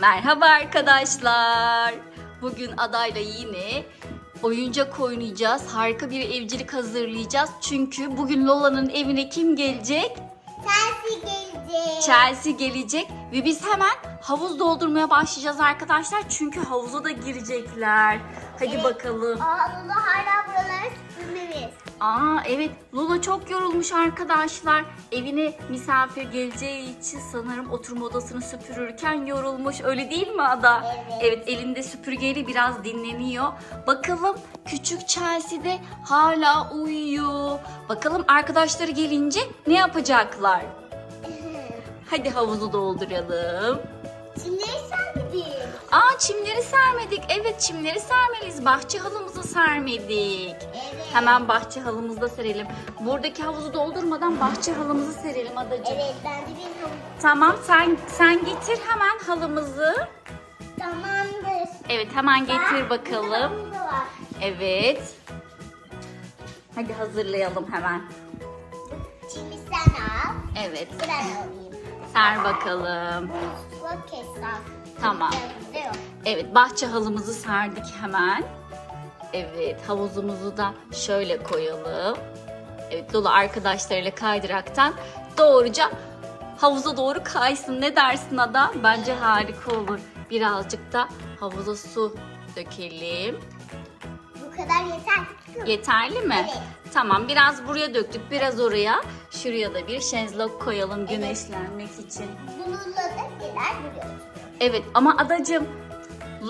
Merhaba arkadaşlar. Bugün adayla yine oyuncak oynayacağız. Harika bir evcilik hazırlayacağız. Çünkü bugün Lola'nın evine kim gelecek? Chelsea gelecek. Chelsea gelecek ve biz hemen havuz doldurmaya başlayacağız arkadaşlar. Çünkü havuza da girecekler. Hadi Evet. bakalım. Aa Lulu hala buraları süpürmemiz. Aa evet Lola çok yorulmuş arkadaşlar. Evine misafir geleceği için sanırım oturma odasını süpürürken yorulmuş. Öyle değil mi Ada? Evet. elinde süpürgeyle biraz dinleniyor. Bakalım küçük Chelsea de hala uyuyor. Bakalım arkadaşları gelince ne yapacaklar? Hadi havuzu dolduralım. Sen bir. Aa çimleri sermedik. Evet çimleri sermeliyiz. Bahçe halımızı sermedik. Evet. Hemen bahçe halımızda serelim. Buradaki havuzu doldurmadan bahçe halımızı serelim adacığım. Evet ben de bir havuz. Tamam sen sen getir hemen halımızı. Tamamdır. Evet hemen getir Bak, bakalım. Evet. Hadi hazırlayalım hemen. Şimdi sen al. Evet. Ben alayım. Ser bakalım. Tamam. Evet bahçe halımızı serdik hemen. Evet havuzumuzu da şöyle koyalım. Evet Lola arkadaşlarıyla kaydıraktan doğruca havuza doğru kaysın. Ne dersin Ada? Bence harika olur. Birazcık da havuza su dökelim. Kadar yeter. Yeterli mi? Evet. Tamam biraz buraya döktük biraz oraya. Şuraya da bir şezlong koyalım güneşlenmek için. Bununla da neler biliyoruz. Evet ama adacığım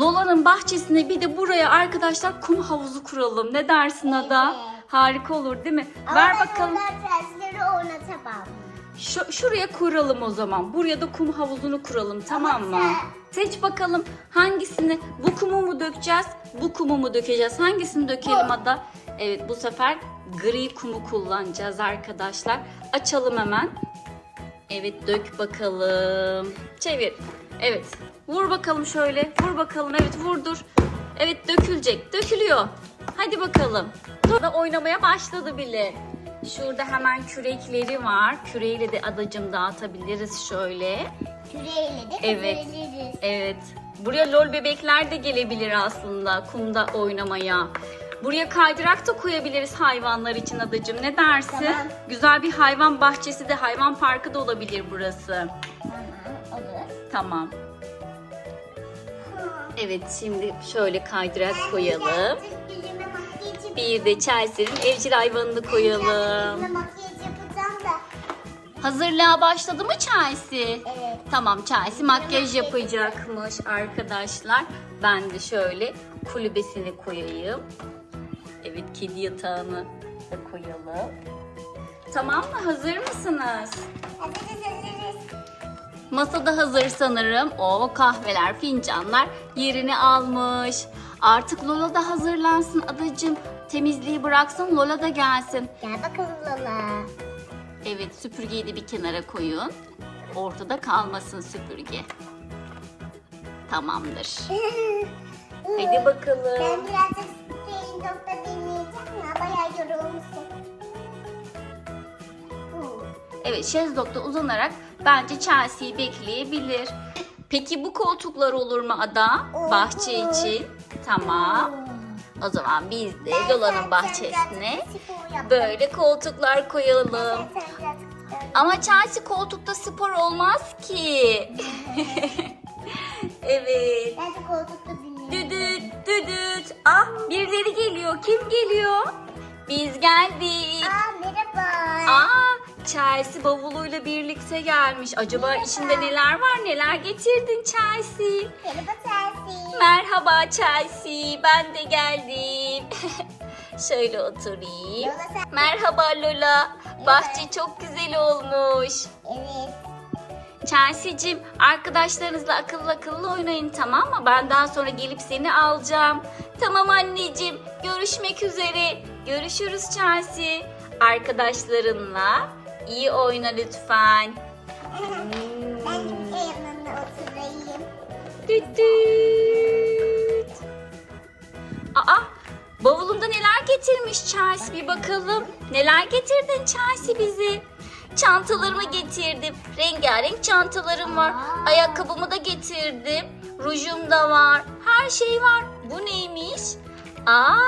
Lola'nın bahçesine bir de buraya arkadaşlar kum havuzu kuralım. Ne dersin Ada? Evet. Harika olur değil mi? Ama Ver ben bakalım. onlar Chelsea'leri oynatamam. Şu, şuraya kuralım o zaman. Buraya da kum havuzunu kuralım tamam mı? Seç bakalım hangisini? Bu kumu mu dökeceğiz? Bu kumu mu dökeceğiz? Hangisini dökelim. Ada? Evet bu sefer gri kumu kullanacağız arkadaşlar. Açalım hemen. Evet dök bakalım. Çevir. Evet. Vur bakalım şöyle. Vur bakalım. Evet vurdur. Evet dökülecek. Dökülüyor. Hadi bakalım. Da oynamaya başladı bile. Şurada hemen kürekleri var. Küreyle de adacım dağıtabiliriz şöyle. Küreyle de Evet. kazanırız. Evet. Buraya lol bebekler de gelebilir aslında kumda oynamaya. Buraya kaydırak da koyabiliriz hayvanlar için adacım. Ne dersin? Tamam. Güzel bir hayvan bahçesi de hayvan parkı da olabilir burası. Tamam olur. Tamam. Evet şimdi şöyle kaydırak koyalım. Bir de Chelsea'nin evcil hayvanını koyalım. Yüzüme makyaj yapacağım da. Hazırlığa başladı mı Chelsea? Evet. Tamam Chelsea makyaj yapacakmış arkadaşlar. Ben de şöyle kulübesini koyayım. Evet kedi yatağını da koyalım. Tamam mı? Hazır mısınız? Hazırız hazırız. Masada hazır sanırım. O kahveler, fincanlar yerini almış. Artık Lola da hazırlansın adacığım. Temizliği bıraksın Lola da gelsin. Gel bakalım Lola. Evet süpürgeyi de bir kenara koyun. Ortada kalmasın süpürge. Tamamdır. Hadi bakalım. Ben birazcık Spain Dog'da dinleyeceğim ya. Bayağı yorulmuşum. Evet şezlongda uzanarak bence Chelsea'yi bekleyebilir. Peki bu koltuklar olur mu Ada? Bahçe için. Tamam. O zaman biz de Lola'nın bahçesine böyle koltuklar koyalım. Ama Chelsea koltukta spor olmaz ki. evet. Düdüt düdüt. Ah birileri geliyor. Kim geliyor? Biz geldik. Aa merhaba. Aa Chelsea bavuluyla birlikte gelmiş. Acaba Merhaba. içinde neler var? Neler getirdin Chelsea? Merhaba Chelsea. Merhaba Chelsea. Ben de geldim. Şöyle oturayım. Lola sen- Merhaba Lola. Bahçe çok güzel olmuş. Evet. Chelsea'cim arkadaşlarınızla akıllı akıllı oynayın tamam mı? Ben daha sonra gelip seni alacağım. Tamam anneciğim. Görüşmek üzere. Görüşürüz Chelsea. Arkadaşlarınla iyi oyna lütfen. Düt düt. Aa, bavulunda neler getirmiş Chelsea bir bakalım. Neler getirdin Chelsea bizi? Çantalarımı getirdim. Rengarenk çantalarım var. Ayakkabımı da getirdim. Rujum da var. Her şey var. Bu neymiş? Aa,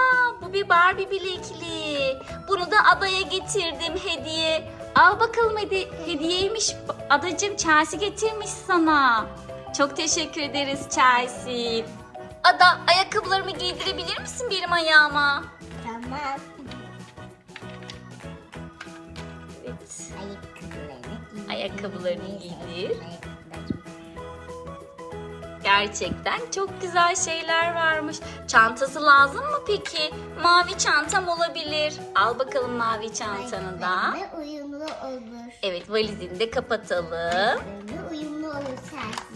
bu bir Barbie bilekli. Bunu da adaya getirdim hediye. Al bakalım hedi hediyeymiş. Adacığım Chelsea getirmiş sana. Çok teşekkür ederiz Chelsea. Ada ayakkabılarımı giydirebilir misin benim ayağıma? Tamam. Evet. Ayakkabılarını. Ayakkabılarını giydir. Gerçekten çok güzel şeyler varmış. Çantası lazım mı peki? Mavi çantam olabilir. Al bakalım mavi çantanı da. Uyumlu olur. Evet valizini de kapatalım. Ayakkabılarına uyumlu olur Chelsea'cim.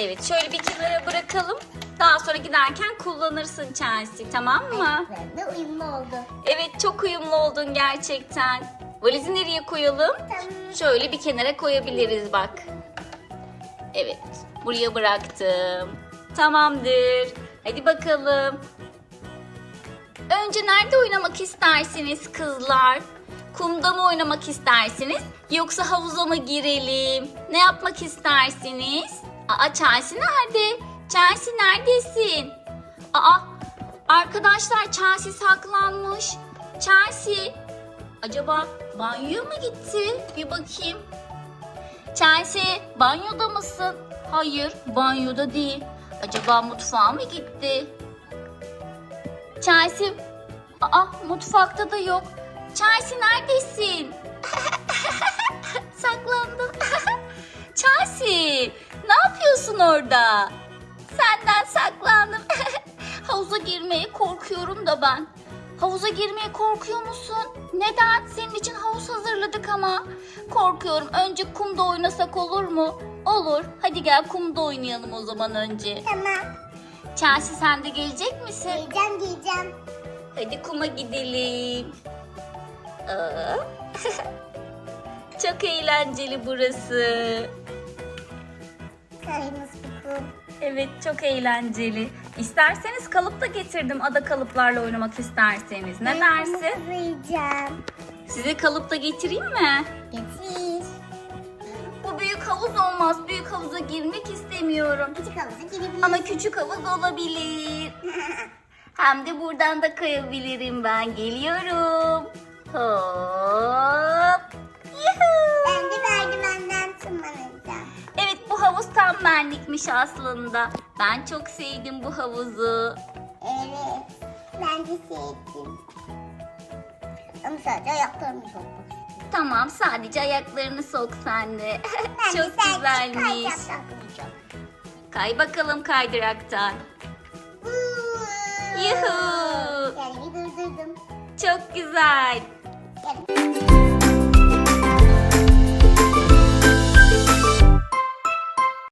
Evet şöyle bir kenara bırakalım. Daha sonra giderken kullanırsın Chelsea tamam mı? Ayakkabılarına uyumlu oldu. Evet çok uyumlu oldun gerçekten. Valizi nereye koyalım? Tamam. Şöyle bir kenara koyabiliriz bak. Evet buraya bıraktım. Tamamdır. Hadi bakalım. Önce nerede oynamak istersiniz kızlar? Kumda mı oynamak istersiniz? Yoksa havuza mı girelim? Ne yapmak istersiniz? Aa Chelsea nerede? Chelsea neredesin? Aa arkadaşlar Chelsea saklanmış. Chelsea acaba banyoya mı gitti? Bir bakayım. Chelsea banyoda mısın? Hayır banyoda değil. Acaba mutfağa mı gitti? Chelsea Aa mutfakta da yok. Chelsea neredesin? Yapıyorsun orada? Senden saklandım. Havuza girmeye korkuyorum da ben. Havuza girmeye korkuyor musun? Neden? Senin için havuz hazırladık ama. Korkuyorum. Önce kumda oynasak olur mu? Olur. Hadi gel kumda oynayalım o zaman önce. Tamam. Chelsea sen de gelecek misin? Giyeceğim giyeceğim. Hadi kuma gidelim. Aa. Çok eğlenceli burası. Bir kum. Evet çok eğlenceli. İsterseniz kalıp da getirdim ada kalıplarla oynamak isterseniz. Ne dersin? Yiyeceğim. Size kalıp da getireyim mi? Getir. Bu büyük havuz olmaz. Büyük havuza girmek istemiyorum. Küçük havuza girebiliriz. Ama küçük havuz olabilir. Hem de buradan da kayabilirim ben. Geliyorum. Hop. Havuz tam benlikmiş aslında. Ben çok sevdim bu havuzu. Evet. Ben de sevdim. Ama sadece ayaklarımı sokmak. Tamam sadece ayaklarını sok sen de. Ben de çok sadece güzelmiş. Kay bakalım kaydıraktan. Uuu. Yuhuu. Yani bir durdurdum. Çok güzel.